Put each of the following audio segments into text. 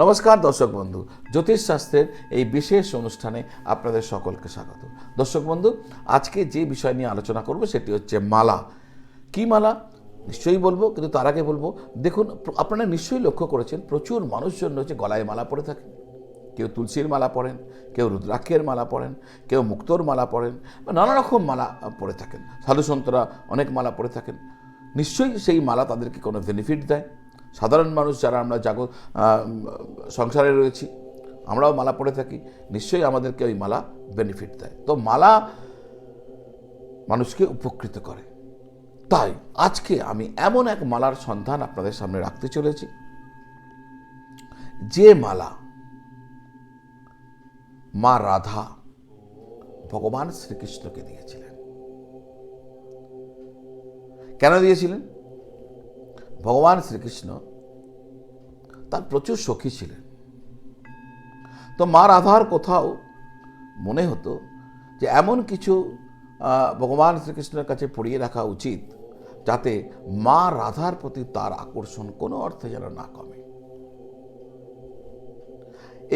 নমস্কার, দর্শক বন্ধু। জ্যোতিষ শাস্ত্রের এই বিশেষ অনুষ্ঠানে আপনাদের সকলকে স্বাগত। দর্শক বন্ধু, আজকে যে বিষয় নিয়ে আলোচনা করব সেটি হচ্ছে মালা। কি মালা? নিশ্চয়ই বলব, কিন্তু তার আগে বলব, দেখুন, আপনারা নিশ্চয়ই লক্ষ্য করেছেন, প্রচুর মানুষজন রয়েছে গলায় মালা পরে থাকেন। কেউ তুলসীর মালা পরেন, কেউ রুদ্রাক্ষের মালা পরেন, কেউ মুক্তোর মালা পরেন, বা নানা রকম মালা পরে থাকেন। সাধু সন্তরা অনেক মালা পরে থাকেন। নিশ্চয়ই সেই মালা তাদেরকে কোনো বেনিফিট দেয়? সাধারণ মানুষ যারা আমরা জাগ সংসারে রয়েছি, আমরাও মালা পরে থাকি, নিশ্চয়ই আমাদেরকে ওই মালা বেনিফিট দেয়। তো মালা মানুষকে উপকৃত করে। তাই আজকে আমি এমন এক মালার সন্ধান আপনাদের সামনে রাখতে চলেছি। যে মালা মা রাধা ভগবান শ্রীকৃষ্ণকে দিয়েছিলেন। কেন দিয়েছিলেন? ভগবান শ্রীকৃষ্ণ তার প্রচুর সখী ছিলেন। তো মা রাধার কোথাও মনে হতো যে এমন কিছু ভগবান শ্রীকৃষ্ণের কাছে পড়িয়ে রাখা উচিত যাতে মা রাধার প্রতি তার আকর্ষণ কোনো অর্থে যেন না কমে।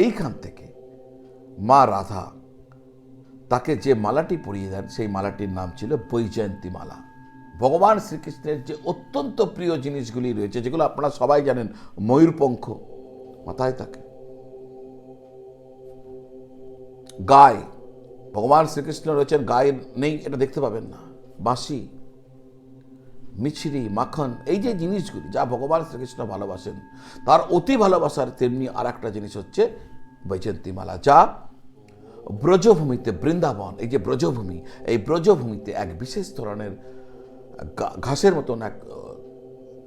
এইখান থেকে মা রাধা তাকে যে মালাটি পরিয়ে দেন, সেই মালাটির নাম ছিল বৈজয়ন্তী মালা ভগবান শ্রীকৃষ্ণের যে অত্যন্ত প্রিয় জিনিসগুলি রয়েছে, যেগুলো আপনারা সবাই জানেন ময়ূরপঙ্খ মাথায় থাকে। গায় ভগবান শ্রীকৃষ্ণ রয়েছেন গায়ে নেই, এটা দেখতে পাবেন না। বাঁশি, মিছরি, মাখন, এই যে জিনিসগুলি যা ভগবান শ্রীকৃষ্ণ ভালোবাসেন, তার অতি ভালোবাসার তেমনি আর একটা জিনিস হচ্ছে বৈজয়ন্তীমালা, যা ব্রজভূমিতে বৃন্দাবন, এই যে ব্রজভূমি, এই ব্রজভূমিতে এক বিশেষ ধরনের ঘাসের মতন এক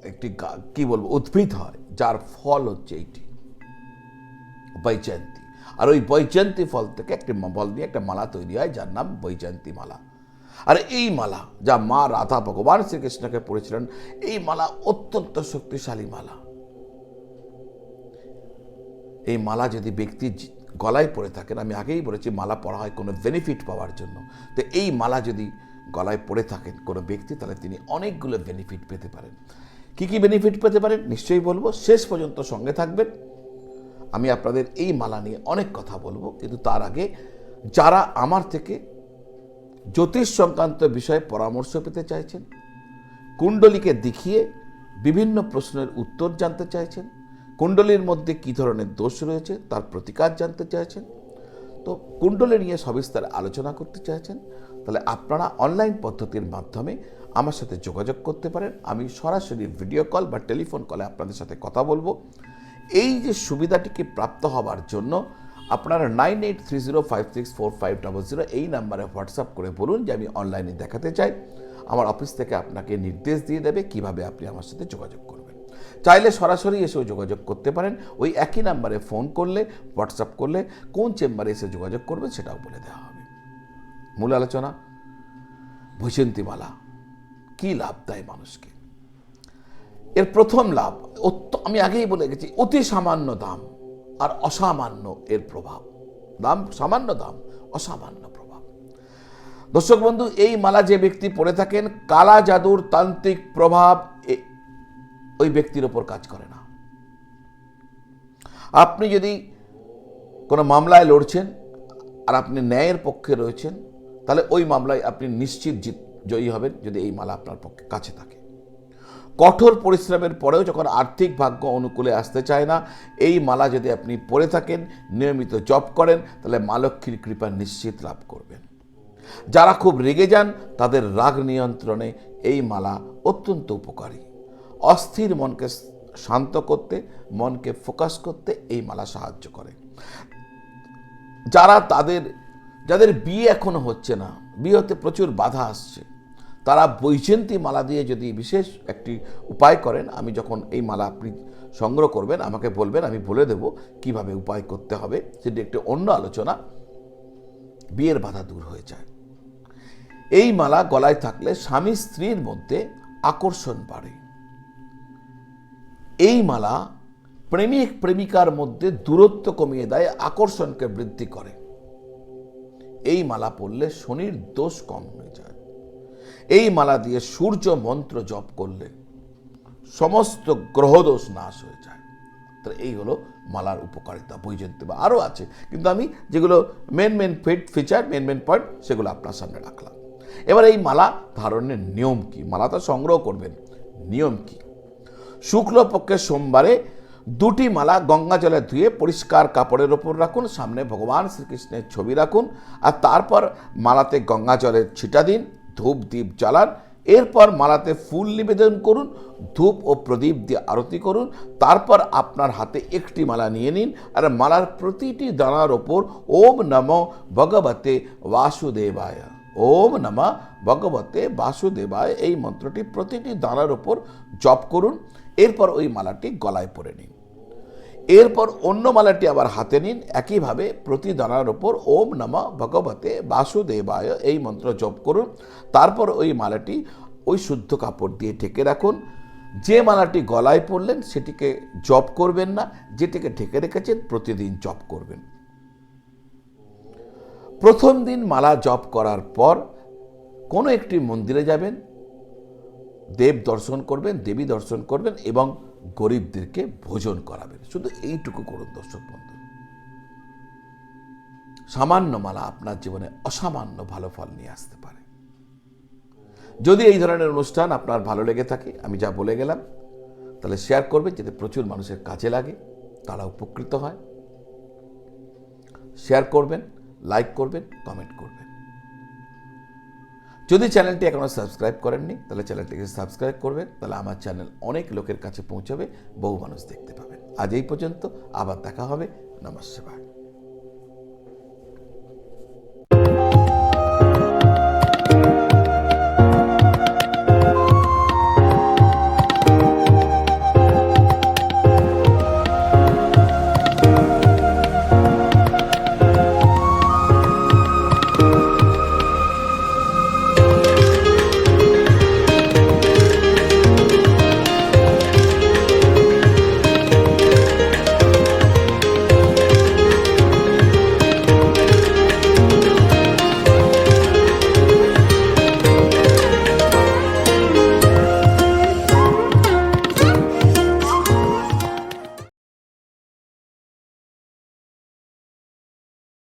একটি কি বলব, উদ্ভিদ হয়, যার ফল হচ্ছে এইটি, বৈজয়ন্তী। আর ওই বৈজয়ন্তী ফল থেকে একটি ফল দিয়ে একটা মালা তৈরি হয়, যার নাম বৈজয়ন্তী মালা। আর এই মালা, যা মা রাধা ভগবান শ্রীকৃষ্ণকে পড়েছিলেন, এই মালা অত্যন্ত শক্তিশালী মালা। এই মালা যদি ব্যক্তি গলায় পরে থাকেন, আমি আগেই বলেছি, মালা পরা হয় কোনো বেনিফিট পাওয়ার জন্য। তো এই মালা যদি গলায় পরে থাকেন কোনো ব্যক্তি, তাহলে তিনি অনেকগুলো বেনিফিট পেতে পারেন। কি কি বেনিফিট পেতে পারেন? নিশ্চয়ই বলব, শেষ পর্যন্ত সঙ্গে থাকবেন। আমি আপনাদের এই মালা নিয়ে অনেক কথা বলব, কিন্তু তার আগে যারা আমার থেকে জ্যোতিষ সংক্রান্ত বিষয়ে পরামর্শ পেতে চাইছেন, কুণ্ডলীকে দেখিয়ে বিভিন্ন প্রশ্নের উত্তর জানতে চাইছেন, কুণ্ডলীর মধ্যে কী ধরনের দোষ রয়েছে তার প্রতিকার জানতে চাইছেন, তো কুণ্ডলী নিয়ে সবিস্তারে আলোচনা করতে চাইছেন তাহলে আপনারা অনলাইন পদ্ধতির মাধ্যমে আমার সাথে যোগাযোগ করতে পারেন। আমি সরাসরি ভিডিও কল বা টেলিফোন কলে আপনাদের সাথে কথা বলব। এই যে সুবিধাটিকে প্রাপ্ত হওয়ার জন্য আপনারা nine eight three zero five six four five double zero এই নাম্বারে হোয়াটসঅ্যাপ করে বলুন যে আমি অনলাইনে দেখাতে চাই। আমার অফিস থেকে আপনাকে নির্দেশ দিয়ে দেবে কীভাবে আপনি আমার সাথে যোগাযোগ করবেন। চাইলে সরাসরি এসেও যোগাযোগ করতে পারেন। ওই একই নাম্বারে ফোন করলে হোয়াটসঅ্যাপ করলে কোন চেম্বারে এসে যোগাযোগ করবেন সেটাও বলে দেওয়া হবে। মূল আলোচনা? বৈজয়ন্তীমালা কি লাভ দেয় মানুষকে? এর প্রথম লাভ আমি আগেই বলে গেছি, অতি সামান্য দাম আর অসামান্য এর প্রভাব। দাম, সামান্য দাম, অসামান্য প্রভাব। দর্শক বন্ধু, এই মালা যে ব্যক্তি পড়ে থাকেন, কালা জাদুর তান্ত্রিক প্রভাব ওই ব্যক্তির ওপর কাজ করে না। আপনি যদি কোনো মামলায় লড়ছেন আর আপনি ন্যায়ের পক্ষে রয়েছেন তাহলে ওই মামলায় আপনি নিশ্চিত জিত জয়ী হবেন যদি এই মালা আপনার পক্ষে কাছে থাকে। কঠোর পরিশ্রমের পরেও যখন আর্থিক ভাগ্য অনুকূলে আসতে চায় না, এই মালা যদি আপনি পরে থাকেন, নিয়মিত জপ করেন, তাহলে মা লক্ষ্মীর কৃপা নিশ্চিত লাভ করবেন। যারা খুব রেগে যান, তাদের রাগ নিয়ন্ত্রণে এই মালা অত্যন্ত উপকারী। অস্থির মনকে শান্ত করতে, মনকে ফোকাস করতে এই মালা সাহায্য করে। যারা তাদের যাদের বিয়ে এখনও হচ্ছে না বিয়ে হতে প্রচুর বাধা আসছে, তারা বৈজয়ন্তী মালা দিয়ে যদি বিশেষ একটি উপায় করেন, আমি যখন এই মালা আপনি সংগ্রহ করবেন, আমাকে বলবেন, আমি বলে দেব কীভাবে উপায় করতে হবে, সেটি একটি অন্য আলোচনা, বিয়ের বাধা দূর হয়ে যায়। এই মালা গলায় থাকলে স্বামী স্ত্রীর মধ্যে আকর্ষণ বাড়ে। এই মালা প্রেমিক প্রেমিকার মধ্যে দূরত্ব কমিয়ে দেয়, আকর্ষণকে বৃদ্ধি করে। এই মালা পরলে শনির দোষ কম হয়ে যায়। এই মালা দিয়ে সূর্য মন্ত্র জপ করলে সমস্ত গ্রহদোষ নাশ হয়ে যায়। তাহলে এই হলো মালার উপকারিতা, বৈজয়ন্তী বা আরও আছে। কিন্তু আমি যেগুলো main main fit feature main main point সেগুলো আপনার সামনে রাখলাম। এবার এই মালা ধারণের নিয়ম কি? মালা তো সংগ্রহ করবেন। নিয়ম কি? শুক্লপক্ষের সোমবারে দুটি মালা গঙ্গা জলে ধুয়ে পরিষ্কার কাপড়ের ওপর রাখুন, সামনে ভগবান শ্রীকৃষ্ণের ছবি রাখুন আর তারপর মালাতে গঙ্গা জলের ছিটা দিন, ধূপ দ্বীপ জ্বালান। এরপর মালাতে ফুল নিবেদন করুন, ধূপ ও প্রদীপ দিয়ে আরতি করুন। তারপর আপনার হাতে একটি মালা নিয়ে নিন আর মালার প্রতিটি দানার ওপর ওম নম ভগবতে বাসুদেবায়। ওম নমা ভগবতে বাসুদেবায় এই মন্ত্রটি প্রতিটি দানার ওপর জপ করুন। এরপর ওই মালাটি গলায় পরে নিন। এরপর অন্য মালাটি আবার হাতে নিন। একইভাবে প্রতি দানার ওপর ওম নমা ভগবতে বাসুদেবায় এই মন্ত্র জপ করুন। তারপর ওই মালাটি ওই শুদ্ধ কাপড় দিয়ে ঢেকে রাখুন। যে মালাটি গলায় পড়লেন সেটিকে জপ করবেন না, যেটিকে ঢেকে রেখেছেন প্রতিদিন জপ করবেন। প্রথম দিন মালা জপ করার পর কোনো একটি মন্দিরে যাবেন, দেব দর্শন করবেন, দেবী দর্শন করবেন এবং গরিবদেরকে ভোজন করাবেন। শুধু এইটুকু করুন দর্শক বন্ধু। সামান্য মালা আপনার জীবনে অসামান্য ভালো ফল নিয়ে আসতে পারে। যদি এই ধরনের অনুষ্ঠান আপনার ভালো লেগে থাকে, আমি যা বলে গেলাম, তাহলে শেয়ার করবেন, যাতে প্রচুর মানুষের কাজে লাগে, তারা উপকৃত হয়। শেয়ার করবেন লাইক করবেন কমেন্ট করবেন। যদি চ্যানেলটি এখনও সাবস্ক্রাইব করেননি, তাহলে চ্যানেলটিকে সাবস্ক্রাইব করবেন, তাহলে আমার চ্যানেল অনেক লোকের কাছে পৌঁছাবে, বহু মানুষ দেখতে পাবেন। আজ এই পর্যন্ত, আবার দেখা হবে, নমস্কার।